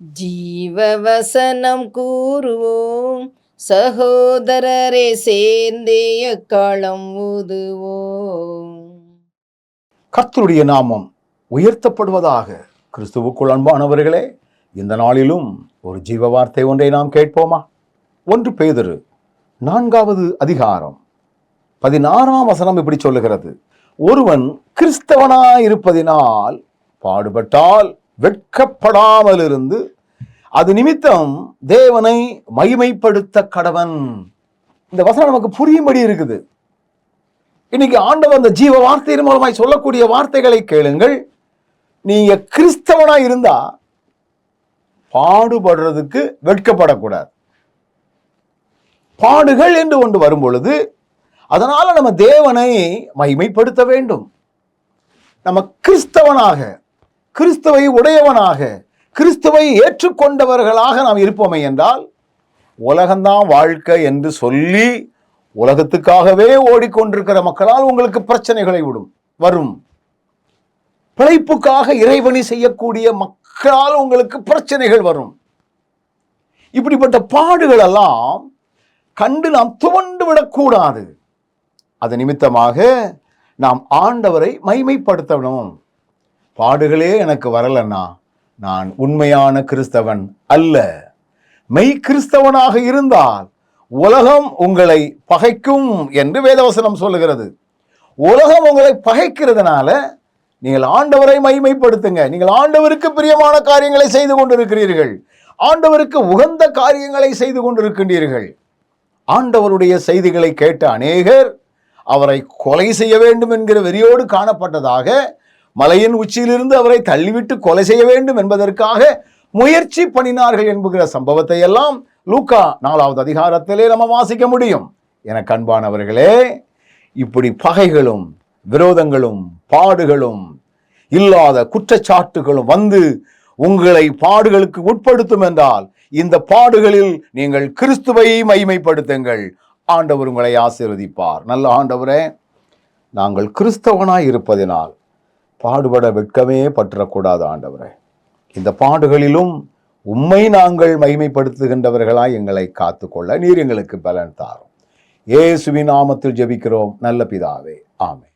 ஜீவவசனம் கூறுவோம். சகோதரரே சேர்ந்தே எக்காலம் ஊதுவோம். கர்த்தருடைய நாமம் உயர்த்தப்படுவதாக கிறிஸ்துவுக்குள் அன்பானவர்களே இந்த நாளிலும் ஒரு ஜீவ வார்த்தை ஒன்றை நாம் கேட்போமா? ஒன்று பேதரு நான்காவது அதிகாரம் பதினாறாம் வசனம் இப்படி சொல்லுகிறது. ஒருவன் கிறிஸ்தவனாயிருப்பதினால் பாடுபட்டால் வெட்கப்படாமல் இருந்து அது நிமித்தம் தேவனை மகிமைப்படுத்த கடவன். இந்த வசனம் நமக்கு புரியும்படி இருக்குது. இன்னைக்கு ஆண்டவர் அந்த ஜீவ வார்த்தையின் மூலமாய் சொல்லக்கூடிய வார்த்தைகளை கேளுங்கள். நீங்க கிறிஸ்தவனா இருந்தா பாடுபடுறதுக்கு வெட்கப்படக்கூடாது. பாடுகள் என்று ஒன்று வரும் பொழுது அதனால நம்ம தேவனை மகிமைப்படுத்த வேண்டும். நம்ம கிறிஸ்தவனாக கிறிஸ்துவை உடையவனாக கிறிஸ்துவை ஏற்றுக்கொண்டவர்களாக நாம் இருப்போமே என்றால் உலகம்தான் வாழ்க்கை என்று சொல்லி உலகத்துக்காகவே ஓடிக்கொண்டிருக்கிற மக்களால் உங்களுக்கு பிரச்சனைகளை விடும் வரும். பிழைப்புக்காக இறைவனி செய்யக்கூடிய மக்களால் உங்களுக்கு பிரச்சனைகள் வரும். இப்படிப்பட்ட பாடுகள் எல்லாம் கண்டு நாம் துவண்டு விடக்கூடாது. அது நிமித்தமாக நாம் ஆண்டவரை மைமைப்படுத்தணும் பாடுகளே எனக்கு வரலன்னா நான் உண்மையான கிறிஸ்தவன் அல்ல. மெய் கிறிஸ்தவனாக இருந்தால் உலகம் உங்களை பகைக்கும் என்று வேதவசனம் சொல்லுகிறது. உலகம் உங்களை பகைக்கிறதுனால நீங்கள் ஆண்டவரை மைமைப்படுத்துங்க நீங்கள் ஆண்டவருக்கு பிரியமான காரியங்களை செய்து கொண்டிருக்கிறீர்கள். ஆண்டவருக்கு உகந்த காரியங்களை செய்து கொண்டிருக்கின்றீர்கள். ஆண்டவருடைய செய்திகளை கேட்ட அநேகர் அவரை கொலை செய்ய வேண்டும் என்கிற வெறியோடு காணப்பட்டதாக மலையின் உச்சியிலிருந்து அவரை தள்ளிவிட்டு கொலை செய்ய வேண்டும் என்பதற்காக முயற்சி பண்ணினார்கள் என்கிற சம்பவத்தை எல்லாம் லூக்கா நாலாவது அதிகாரத்திலே நம்ம வாசிக்க முடியும். என கண்பானவர்களே இப்படி பகைகளும் விரோதங்களும் பாடுகளும் இல்லாத குற்றச்சாட்டுகளும் வந்து உங்களை பாடுகளுக்கு உட்படுத்தும் என்றால் இந்த பாடுகளில் நீங்கள் கிறிஸ்துவை மைமைப்படுத்துங்கள் ஆண்டவர் உங்களை ஆசீர்வதிப்பார். நல்ல ஆண்டவரே நாங்கள் கிறிஸ்தவனாய் இருப்பதினால் பாடுபட வெட்கமே பற்றக்கூடாது ஆண்டவரே. இந்த பாடுகளிலும் உம்மை நாங்கள் மகிமைப்படுத்துகின்றவர்களாய் எங்களை காத்துக்கொள்ள நீர் எங்களுக்கு பலன் தாரும். ஏசுவின் நாமத்தில் ஜெபிக்கிறோம். நல்ல பிதாவே. ஆமே